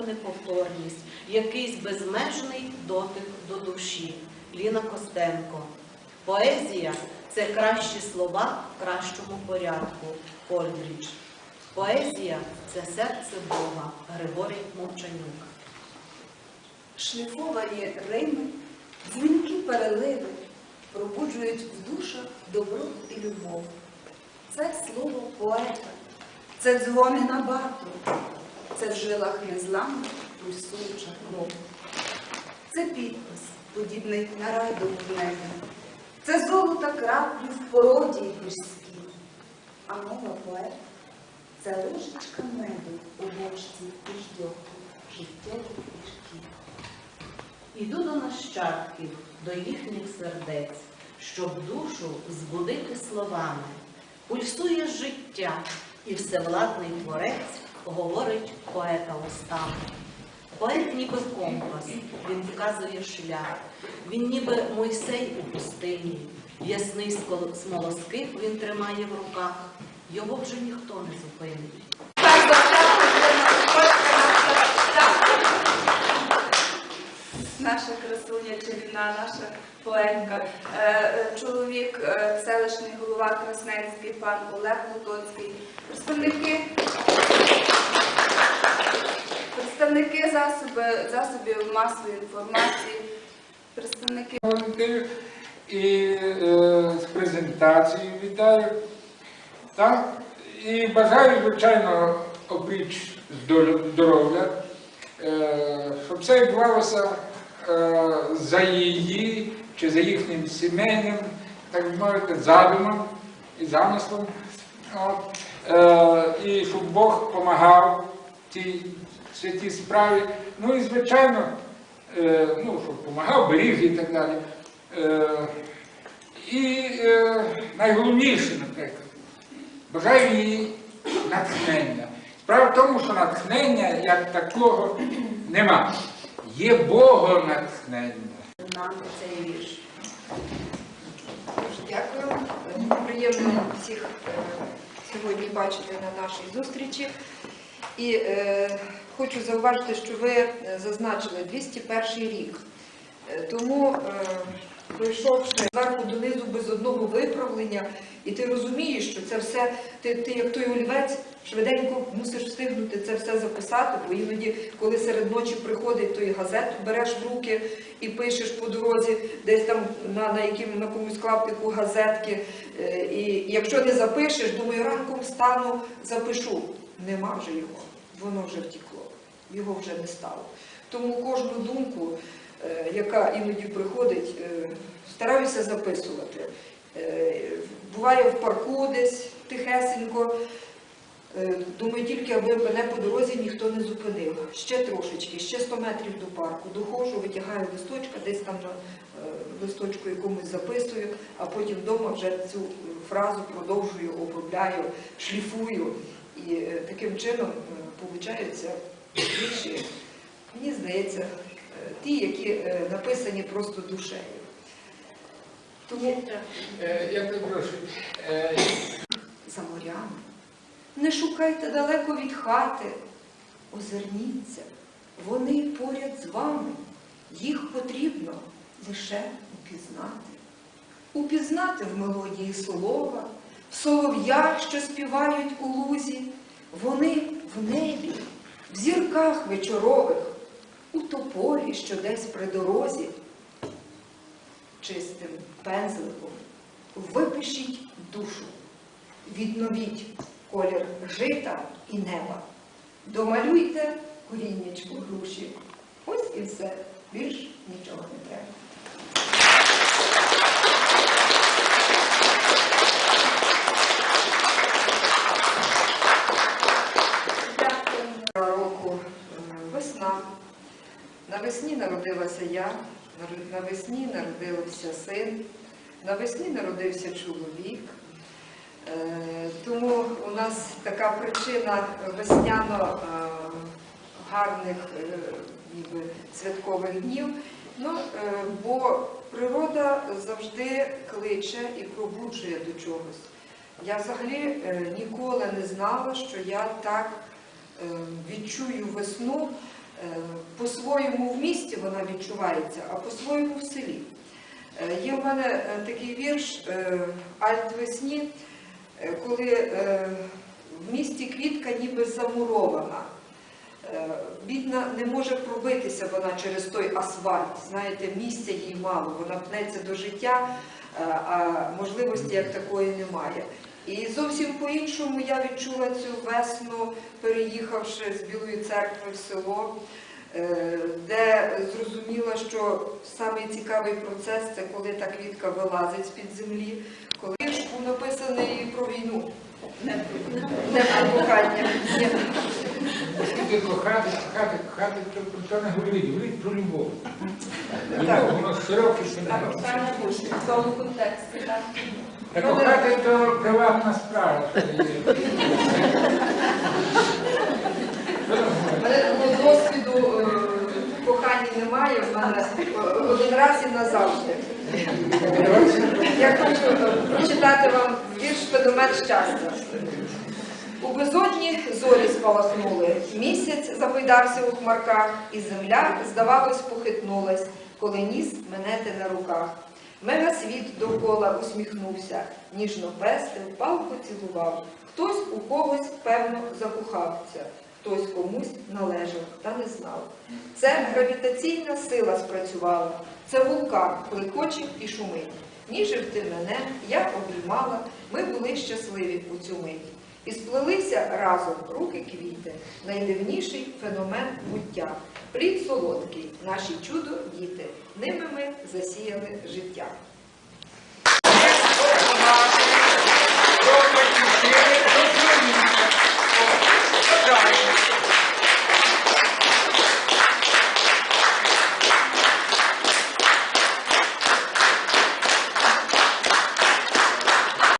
неповторність, якийсь безмежний дотик до душі. Ліна Костенко. Поезія це кращі слова в кращому порядку. Ольдріч. Поезія це серце Бога. Григорій Мовчанюк. Шліфовані рими, дзвінки переливи пробуджують в душах добро і любов. Це слово поета, це дзвони на бату, це в жилах незламна пульсуюча кров. Це підпис, подібний на райду в небі. Це золота краплі в породі гірській. А мова поета це ложечка меду у бочці і ждьоху життєвих пішків. Іду до нащадків, до їхніх сердець, щоб душу збудити словами. Пульсує життя, і всевладний творець говорить поета устами. Поет ніби компас, він вказує шлях, він ніби Мойсей у пустині. Ясний смолоскип він тримає в руках, його вже ніхто не зупинить. Наша красуня чарівна, наша поетка, Е, е, чоловік, е, селищний голова Красненський, пан Олег Лутоцький, представники, представники засоби, засобів масової інформації, представники і е, з презентацією вітаю. Так? І бажаю, звичайно, обріч здоров'я- е, щоб все відбувалося е, за її чи за їхнім сімейним, так би мовити, задумом і замислом. От. Е, і щоб Бог допомагав тій святій справі. Ну і звичайно, е, ну, щоб допомагав, беріг і так далі. Е, і е, найголовніше, наприклад, бажаю їй натхнення. Справа в тому, що натхнення як такого нема. Є Богонатхнення. нам цей вірш. Дякую. Приємно всіх е, сьогодні бачити на нашій зустрічі. І е, хочу зауважити, що ви е, зазначили 201 рік. Е, Тому, е, пройшовши зверху донизу без одного виправлення, і ти розумієш, що це все, ти, ти як той олівець, швиденько мусиш встигнути це все записати, бо іноді, коли серед ночі приходить, то і газету береш в руки і пишеш по дорозі, десь там на, на, яким, на комусь клаптику газетки. Е, І якщо не запишеш, думаю, ранком встану, запишу. Нема вже його, воно вже втекло, його вже не стало. Тому кожну думку, е, яка іноді приходить, е, стараюся записувати. Е, Буває в парку десь тихесенько. Думаю, тільки аби мене по дорозі ніхто не зупинив. Ще трошечки, ще 100 метрів до парку. Доходжу, витягаю листочка, десь там на листочку якомусь записую, а потім вдома вже цю фразу продовжую, обробляю, шліфую. І е, таким чином получаються вірші, мені здається, е, ті, які е, написані просто душею. Тому Е, Я перепрошую. Е, за морями. Не шукайте далеко від хати, озирніться, вони поряд з вами, їх потрібно лише упізнати. Упізнати в мелодії слова, в солов'ях, що співають у лузі, вони в небі, в зірках вечорових, у тополі, що десь при дорозі, чистим пензликом випишіть душу, відновіть колір жита і неба, домалюйте коріннячку груші. Ось і все, більш нічого не треба. Дякую. року е, весна. Навесні народилася я, навесні народився син, навесні народився чоловік. Е, Тому у нас така причина весняно е, гарних е, святкових днів. Ну, бо природа завжди кличе і пробуджує до чогось. Я взагалі ніколи не знала, що я так відчую весну По-своєму в місті вона відчувається, а по-своєму в селі. Е, Є в мене е, такий вірш е, Альт весні, е, коли е, в місті квітка ніби замурована. Е, Бідна не може пробитися вона через той асфальт. Знаєте, місця їй мало, вона пнеться до життя, е, а можливості як такої немає. І зовсім по-іншому я відчула цю весну, переїхавши з Білої церкви в село, е, де зрозуміла, що самий цікавий процес це коли та квітка вилазить з-під землі, коли вірш був написаний про війну. Не про кохання. Оскільки кохати, кохати, кохати, то про не говорить, говорить про любов. Любов, воно широке поняття. В тому контексті, так. Та кохати то приватна справа. що є. Що там У мене такого досвіду е, в коханні немає, в мене один раз і назавжди. Я хочу е, прочитати вам вірш Федомет щастя. У безодні зорі спалахнули, місяць запойдався у хмарках, і земля, здавалось, похитнулась, коли ніс мене на руках. Мегасвіт довкола усміхнувся, ніжно пестив, палку цілував. Хтось у когось, певно, закохався, хтось комусь належав та не знав. Це гравітаційна сила спрацювала, це вулкан клекоче і шумить. Ніжив ти мене, я обіймала, ми були щасливі у цю мить. І сплелися разом руки квіти, найдивніший феномен буття. Плід солодкий, наші чудо діти, ними ми засіяли життя.